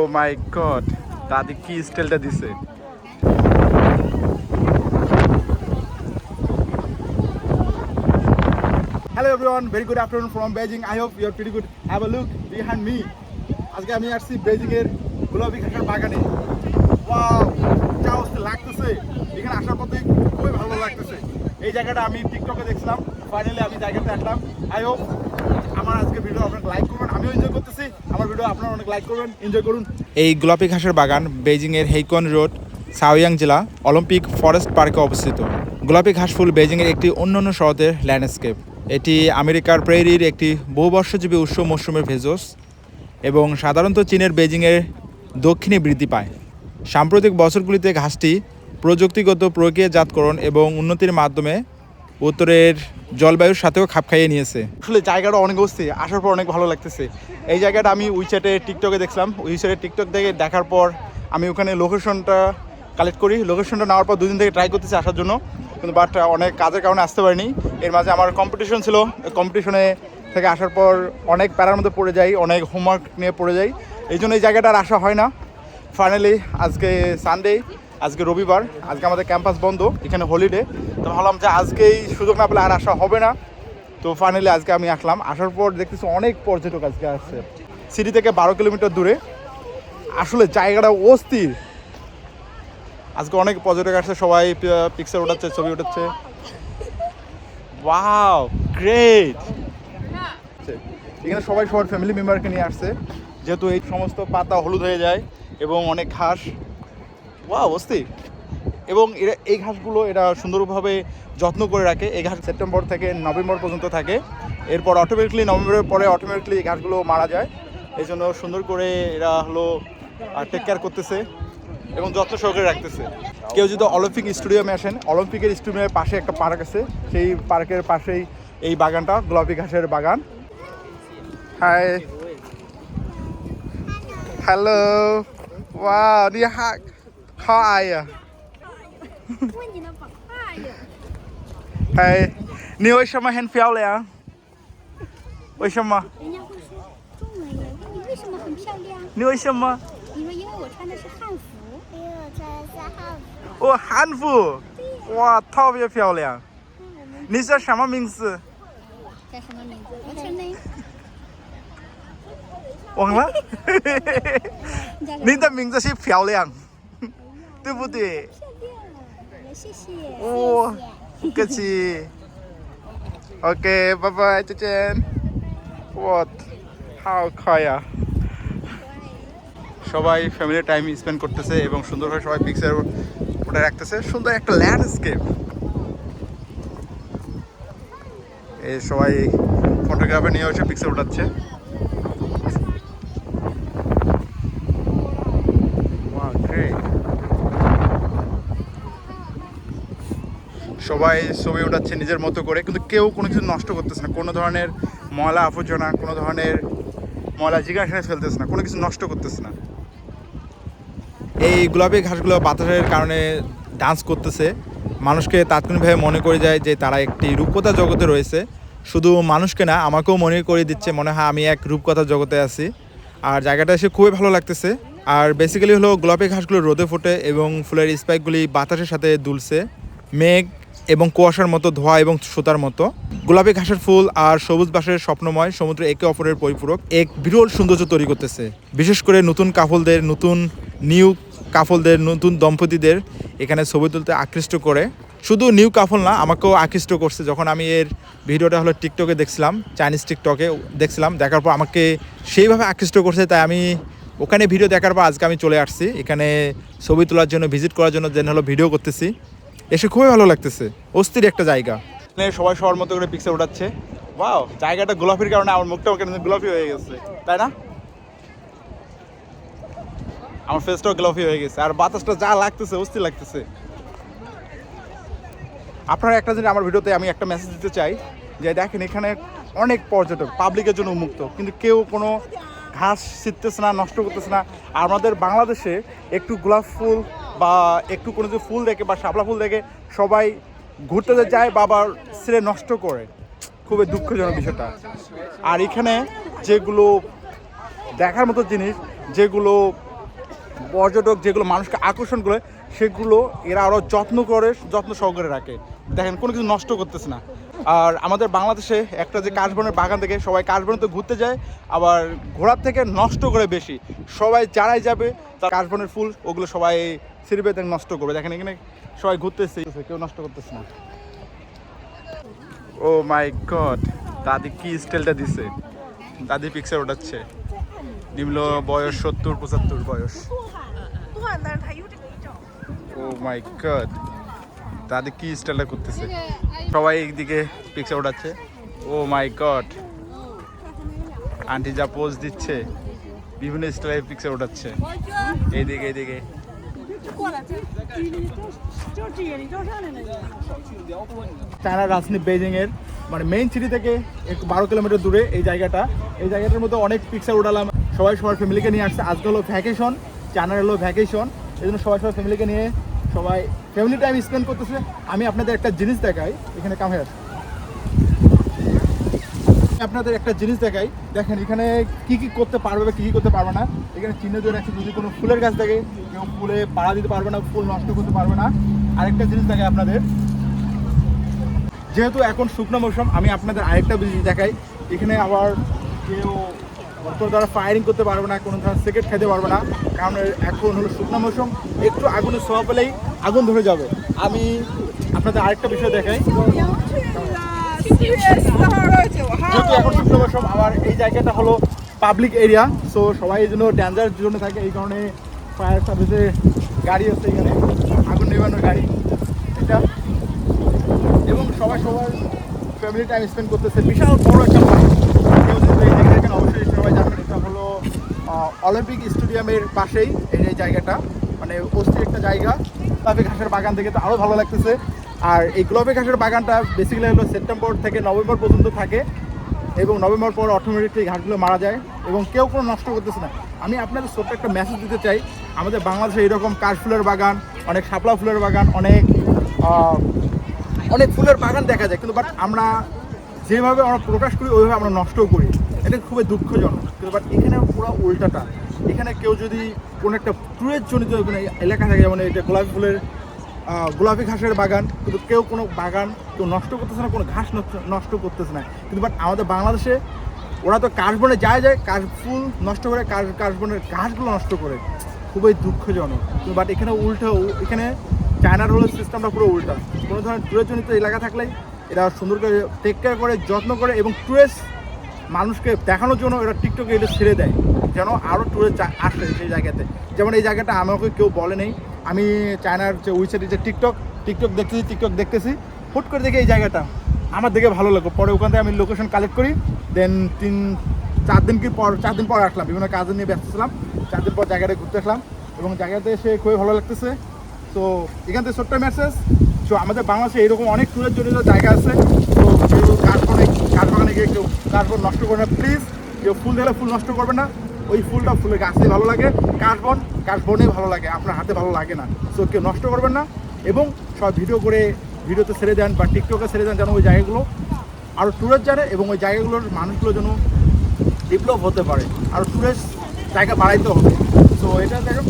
O my god দাদি কি স্টাইলটা দিছে? Hello everyone very good afternoon from Beijing I hope your pretty good have look behind me আজকে আমি আসছি বেজিং এর গোলাপি ঘাসের বাগানে। যা অবস্থা লাগতেছে। এখানে আসার পথে খুবই ভালো লাগতেছে। এই জায়গাটা আমি টিকটকে দেখছিলাম। ফাইনালি আমি জায়গাতে আসলাম। আই হোপ এই গোলাপি ঘাসের বাগান বেজিংয়ের হেইকন রোড সাওয়াং জেলা, অলিম্পিক ফরেস্ট পার্কে অবস্থিত। গোলাপি ঘাস ফুল বেজিংয়ের একটি অন্যান্য শহরের ল্যান্ডস্কেপ। এটি আমেরিকার প্রেরির একটি বহুবর্ষজীবী উৎস মৌসুমের ভেজস এবং সাধারণত চীনের বেজিংয়ের দক্ষিণে বৃদ্ধি পায়। সাম্প্রতিক বছরগুলিতে ঘাসটি প্রযুক্তিগত প্রক্রিয়াজাতকরণ এবং উন্নতির মাধ্যমে উত্তরের জলবায়ুর সাথেও খাপ খাইয়ে নিয়েছে। আসলে জায়গাটা অনেক অস্থির, আসার পর অনেক ভালো লাগতেছে। এই জায়গাটা আমি উইচ্যাটে টিকটকে দেখছিলাম উইচ্যাটে টিকটক দেখে দেখার পর আমি ওখানে লোকেশনটা কালেক্ট করি। লোকেশনটা নেওয়ার পর দুদিন থেকে ট্রাই করতেছি আসার জন্য। কিন্তু বাট অনেক কাজের কারণে আসতে পারিনি। এর মাঝে আমার কম্পিটিশন ছিল। কম্পিটিশনে থেকে আসার পর অনেক প্যারার মধ্যে পড়ে যাই, অনেক হোমওয়ার্ক নিয়ে পড়ে যাই। এই জন্য এই জায়গাটা আর আসা হয় না। ফাইনালি আজকে সানডে আজকে রবিবার, আজকে আমাদের ক্যাম্পাস বন্ধ, এখানে হলিডে তো ভাবলাম যে আজকেই সুযোগ না পেলে আর আসা হবে না। তো ফাইনালি আজকে আমি আসলাম। আসার পর দেখতেছি অনেক পর্যটক আজকে আসছে। সিটি থেকে বারো কিলোমিটার দূরে। আসলে জায়গাটা অস্থির। আজকে অনেক পর্যটক আসছে, সবাই পিকচার ওঠাচ্ছে ছবি ওঠাচ্ছে ওয়াও গ্রেট এখানে সবাই, সবার ফ্যামিলি মেম্বারকে নিয়ে আসছে। যেহেতু এই সমস্ত পাতা হলুদ হয়ে যায় এবং অনেক ঘাস। ওয়া অস্থির এবং এরা, এই ঘাসগুলো এরা সুন্দরভাবে যত্ন করে রাখে। এই ঘাস সেপ্টেম্বর থেকে নভেম্বর পর্যন্ত থাকে। এরপর অটোমেটিকলি নভেম্বরের পরে অটোমেটিকলি এই ঘাসগুলো মারা যায়। এই জন্য সুন্দর করে এরা হলো টেক কেয়ার করতেছে এবং যত্ন সহকারে রাখতেছে। কেউ যদি অলিম্পিক স্টেডিয়ামে আসেন অলিম্পিকের স্টেডিয়ামের পাশে একটা পার্ক আছে। সেই পার্কের পাশেই এই বাগানটা, গোলাপি ঘাসের বাগান। হাই হ্যালো ওয়া 你好可爱呀问你的宝爸呀，嗨你为什么很漂亮为什么人家会说中文呀。问你为什么很漂亮？你为什么你说因为我穿的是汉服。因为我穿的是汉服。我汉服哇特别漂亮你叫什么名字叫什么名字？What's your name？忘了？你的名字是漂亮对不对漂亮了，谢谢。哇不客气 OK 拜拜再见我好快呀সবাই family time spend করতেছে এবং সুন্দরভাবে সবাই পিকচার ওটা রাখতেছে সুন্দর একটা ল্যান্ডস্কেপ এই সবাই ফটোগ্রাফার নিয়ে এসে পিকচার উঠাচ্ছে সবাই ছবি উঠাচ্ছে নিজের মতো করে, কিন্তু কেউ কোনো কিছু নষ্ট করতেছে না। কোনো ধরনের ময়লা আবর্জনা, কোনো ধরনের ময়লা জিজ্ঞাসা ফেলতেছে না, কোনো কিছু নষ্ট করতেছে না। এই গোলাপি ঘাসগুলো বাতাসের কারণে ডান্স করতেছে। মানুষকে তাৎক্ষণিকভাবে মনে করে যায় যে তারা একটি রূপকথা জগতে রয়েছে। শুধু মানুষকে না, আমাকেও মনে করে দিচ্ছে, মনে হয় আমি এক রূপকথা জগতে আছি। আর জায়গাটা এসে খুবই ভালো লাগতেছে। আর বেসিক্যালি হলো গোলাপি ঘাসগুলো রোদে ফোটে এবং ফুলের স্পাইকগুলি বাতাসের সাথে দুলছে। মেঘ এবং কুয়াশার মতো, ধোয়া এবং সুতার মতো। গোলাপি ঘাসের ফুল আর সবুজ বাসের স্বপ্নময় সমুদ্র একে অপরের পরিপূরক। এক বিরল সৌন্দর্য তৈরি করতেছে। বিশেষ করে নতুন কাফলদের, নতুন নিউ কাফলদের, নতুন দম্পতিদের এখানে ছবি তুলতে আকৃষ্ট করে। শুধু নিউ কাফল না, আমাকেও আকৃষ্ট করছে। যখন আমি এর ভিডিওটা হলো টিকটকে দেখছিলাম, চাইনিজ টিকটকে দেখছিলাম, দেখার পর আমাকে সেইভাবে আকৃষ্ট করছে, তাই আমি ওখানে ভিডিও দেখার পর আজকে আমি চলে আসছি। এখানে ছবি তোলার জন্য, ভিজিট করার জন্য যেন হলো ভিডিও করতেছি। এসে খুবই ভালো লাগতেছে। অস্থির একটা জায়গা। সবাই সবার মতো করে পিকচার উঠাচ্ছে ওয়াও জায়গাটা গোলাপির কারণে আমার মুখটাও কেন গোলাপি হয়ে গেছে। তাই না? আমার ফেসটাও গোলাপি হয়ে গেছে। আর বাতাসটা যা লাগতেছে, অস্থির লাগতেছে। আপনারা একটা জিনিস আমার ভিডিওতে আমি একটা মেসেজ দিতে চাই, যে দেখেন এখানে অনেক পর্যটক পাবলিকের জন্য উন্মুক্ত, কিন্তু কেউ কোনো ঘাস ছিটতেছে না, নষ্ট করতেছে না। আর আমাদের বাংলাদেশে একটু গোলাপ ফুল বা একটু কোনো ফুল দেখে বা শাপলা ফুল দেখে সবাই ঘুরতে যায়, বাবার ছেড়ে নষ্ট করে। খুবই দুঃখজনক বিষয়টা। আর এখানে যেগুলো দেখার মতো জিনিস, যেগুলো পর্যটক, যেগুলো মানুষকে আকর্ষণ করে সেগুলো এরা আরও যত্ন করে, যত্ন সহকারে রাখে। দেখেন, কোনো কিছু নষ্ট করতেছে না। আর আমাদের বাংলাদেশে একটা যে কাশবনের বাগান থেকে সবাই কাশবনে তো ঘুরতে যায়, আবার ঘোরার থেকে নষ্ট করে বেশি। সবাই যারাই যাবে, তার কাশবনের ফুল, ওগুলো সবাই সিরিবে নষ্ট করবে। দেখেন, এখানে সবাই ঘুরতেছে, কেউ নষ্ট করতেছে না। ও মাই গড, দাদি কি স্টাইলটা দিছে? দাদি পিকচার ওঠাচ্ছে। নিম্ন বয়স সত্তর, পঁচাত্তর বয়স। Oh মাই গড তাদের কি স্টাইলটা করতেছে? সবাই একদিকে পিকচার উঠাচ্ছে ও মাই গড আন্টি যা পোজ দিচ্ছে, বিভিন্ন স্টাইলের পিকচার উঠাচ্ছে এইদিকে এইদিকে। চায়নার রাজধানী বেজিংয়ের মানে মেইন সিটি থেকে একটু বারো কিলোমিটার দূরে এই জায়গাটা। এই জায়গাটার মধ্যে অনেক পিকচার উঠালাম সবাই সবার ফ্যামিলিকে নিয়ে আসছে। আজকে হলো ভ্যাকেশন চায়নার হলো ভ্যাকেশন এই জন্য সবাই সবার ফ্যামিলিকে নিয়ে সবাই ফ্যামিলি টাইম স্পেন্ড করতেছে। আমি আপনাদের একটা জিনিস দেখাই। এখানে কামে আসে আপনাদের একটা জিনিস দেখাই। দেখেন, এখানে কি কি করতে পারবে বা কি কি করতে পারবে না। এখানে চিহ্ন দিয়ে রাখছে, যদি কোনো ফুলের গাছ থাকে কেউ ফুলে পাড়া দিতে পারবে না, ফুল নষ্ট করতে পারবে না। আরেকটা জিনিস দেখাই আপনাদের। যেহেতু এখন শুকনো মৌসুম, আমি আপনাদের আরেকটা জিনিস দেখাই। এখানে আবার কেউ তো তারা ফায়ারিং করতে পারবে না, কোনো ধরনের সেকেট খেতে পারবে না। কারণ এখন হলো শুকনো মৌসুম, একটু আগুনে ছোঁয়া পেলেই আগুন ধরে যাবে। আমি আপনাদের আরেকটা বিষয় দেখাই। যেহেতু এখন শুকনো মৌসুম, আমার এই জায়গাটা হলো পাবলিক এরিয়া সো সবাই এই জন্য ড্যাঞ্জার জন্য থাকে, এই কারণে ফায়ার সার্ভিসের গাড়ি আছে এখানে, আগুন নেবানোর গাড়ি। এটা এবং সবাই সবার ফ্যামিলি টাইম স্পেন্ড করতেছে। বিশাল বড় একটা অলিম্পিক স্টেডিয়ামের পাশেই এই জায়গাটা মানে অস্থির একটা জায়গা। গোলাপি ঘাসের বাগান থেকে তো আরও ভালো লাগতেছে। আর এই গোলাপি ঘাসের বাগানটা বেসিক্যালি হলো সেপ্টেম্বর থেকে নভেম্বর পর্যন্ত থাকে এবং নভেম্বর পর অটোমেটিকলি ঘাসগুলো মারা যায় এবং কেউ কোনো নষ্ট করতেছে না। আমি আপনাদের ছোট্ট একটা মেসেজ দিতে চাই। আমাদের বাংলাদেশে এরকম কাশফুলের বাগান, অনেক শাপলা ফুলের বাগান, অনেক অনেক ফুলের বাগান দেখা যায়। কিন্তু বাট আমরা যেভাবে আমরা প্রকাশ করি, ওইভাবে আমরা নষ্টও করি। এটা খুবই দুঃখজনক বাট এখানে পুরো উল্টাটা। এখানে কেউ যদি কোনো একটা ট্যুরের জনিত কোনো এলাকা থাকে, যেমন এটা গোলাপি ফুলের গোলাপি ঘাসের বাগান, কিন্তু কেউ কোনো বাগান কেউ নষ্ট করতেছে না, কোনো ঘাস নষ্ট- করতেছে না। কিন্তু বাট আমাদের বাংলাদেশে ওরা তো কাশবনে যায় যায়, কাশ ফুল নষ্ট করে, কাশ, কাশবনের ঘাসগুলো নষ্ট করে। খুবই দুঃখজনক। বাট এখানে উল্টো, এখানে চায়নার হলো সিস্টেমটা পুরো উল্টা। কোনো ধরনের ট্যুরেজনিত এলাকা থাকলেই এরা সুন্দর করে টেক কেয়ার করে, যত্ন করে এবং ট্যুরিস্ট মানুষকে দেখানোর জন্য এরা টিকটকে এটা ছেড়ে দেয়। যেন আরও ট্যুরিস্ট আসে সেই জায়গাতে। যেমন এই জায়গাটা আমাকে কেউ বলে নেই। আমি চায়নার যে ওয়েবসাইটে যে টিকটক টিকটক দেখতেছি টিকটক দেখতেছি। হুট করে দেখে এই জায়গাটা। আমার দেখে ভালো লাগল। পরে ওখান থেকে আমি লোকেশন কালেক্ট করি। দেন তিন, চার দিন কি পর চার দিন পর আসলাম। বিভিন্ন কাজ নিয়ে ব্যস্ত ছিলাম। চার দিন পর জায়গাটা ঘুরতে আসলাম। এবং জায়গাতে এসে খুবই ভালো লাগতেছে। তো এখান থেকে ছোট্ট মেসেজ তো আমাদের বাংলাদেশে এরকম অনেক ট্যুরের জন্য জায়গা আছে। তো গিয়ে কেউ কাশবন নষ্ট করবে না। প্লিজ কেউ ফুল দিলে ফুল নষ্ট করবে না। ওই ফুলটা ফুলের গাছে ভালো লাগে। কাশবন কাশবনে ভালো লাগে। আপনার হাতে ভালো লাগে না। সো কেউ নষ্ট করবেন না। এবং সব ভিডিও করে ভিডিওতে ছেড়ে দেন বা টিকটকে ছেড়ে দেন যেন ওই জায়গাগুলো আরও ট্যুরের জানে এবং ওই জায়গাগুলোর মানুষগুলো যেন ডেভেলপ হতে পারে। আর ট্যুরিস্ট জায়গা বাড়াইতে হবে। তো এটা দেখো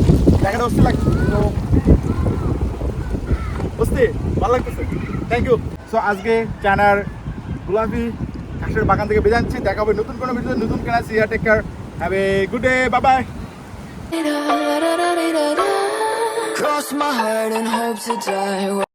জায়গাটা হচ্ছে লাগছে তো বুঝতে ভালো লাগতেছে। থ্যাংক ইউ সো আজকে চায়নার গোলাপি ঘাসের বাগান থেকে বেজাচ্ছি দেখা হবে নতুন কোনো ভিডিও নতুন কেনা see ya take care have a good day bye bye Cross my heart and hope to die.